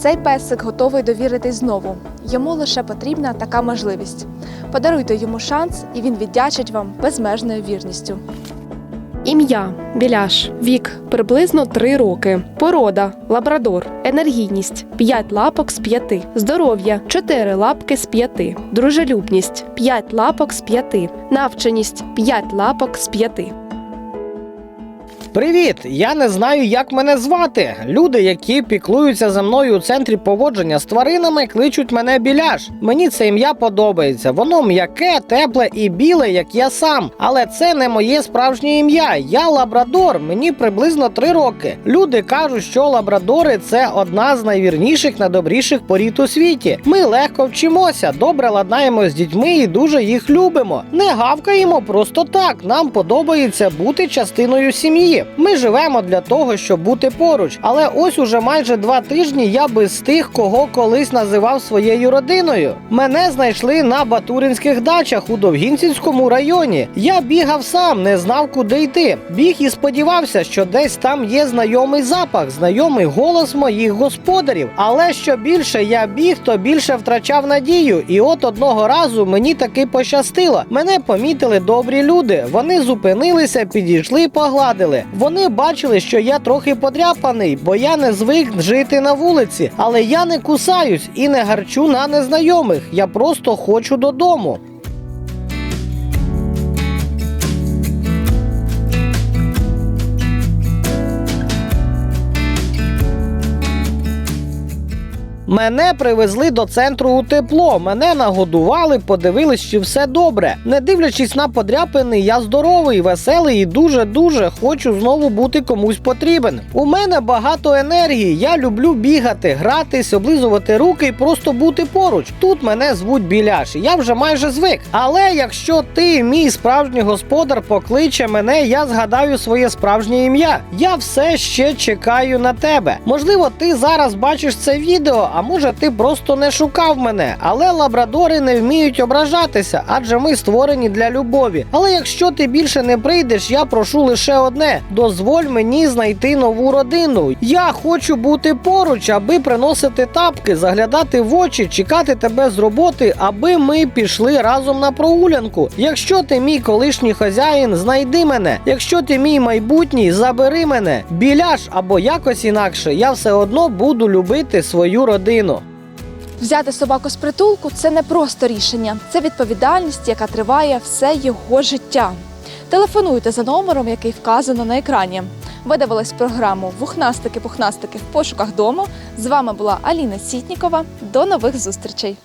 Цей песик готовий довіритись знову. Йому лише потрібна така можливість. Подаруйте йому шанс, і він віддячить вам безмежною вірністю. Ім'я Біляш. Вік приблизно 3 роки. Порода лабрадор. Енергійність 5 лапок з 5. Здоров'я 4 лапки з 5. Дружелюбність 5 лапок з 5. Навченість 5 лапок з 5. Привіт! Я не знаю, як мене звати. Люди, які піклуються за мною у центрі поводження з тваринами, кличуть мене біляш. Мені це ім'я подобається. Воно м'яке, тепле і біле, як я сам. Але це не моє справжнє ім'я. Я лабрадор, мені приблизно три роки. Люди кажуть, що лабрадори це одна з найвірніших, найдобріших порід у світі. Ми легко вчимося, добре ладнаємо з дітьми і дуже їх любимо. Не гавкаємо просто так. Нам подобається бути частиною сім'ї. Ми живемо для того, щоб бути поруч. Але ось уже майже два тижні я без тих, кого колись називав своєю родиною. Мене знайшли на Батуринських дачах у Довгінцівському районі. Я бігав сам, не знав, куди йти. Біг і сподівався, що десь там є знайомий запах, знайомий голос моїх господарів. Але що більше я біг, то більше втрачав надію. І от одного разу мені таки пощастило. Мене помітили добрі люди. Вони зупинилися, підійшли, погладили. Вони бачили, що я трохи подряпаний, бо я не звик жити на вулиці. Але я не кусаюсь і не гарчу на незнайомих. Я просто хочу додому. Мене привезли до центру у тепло. Мене нагодували, подивились, чи все добре. Не дивлячись на подряпини, я здоровий, веселий і дуже дуже хочу знову бути комусь потрібен. У мене багато енергії. Я люблю бігати, гратись, облизувати руки і просто бути поруч. Тут мене звуть Біляш. Я вже майже звик. Але якщо ти, мій справжній господар, покличе мене, я згадаю своє справжнє ім'я. Я все ще чекаю на тебе. Можливо, ти зараз бачиш це відео, а може ти просто не шукав мене. Але лабрадори не вміють ображатися, адже ми створені для любові. Але якщо ти більше не прийдеш, я прошу лише одне: дозволь мені знайти нову родину. Я хочу бути поруч, аби приносити тапки, заглядати в очі, чекати тебе з роботи, аби ми пішли разом на прогулянку. Якщо ти мій колишній хазяїн, знайди мене. Якщо ти мій майбутній, забери мене. Біляш або якось інакше, я все одно буду любити свою родину. Взяти собаку з притулку це не просто рішення, це відповідальність, яка триває все його життя. Телефонуйте за номером, який вказано на екрані. Ви дивились програму Вухнастики-пухнастики в пошуках дому. З вами була Аліна Сітнікова. До нових зустрічей!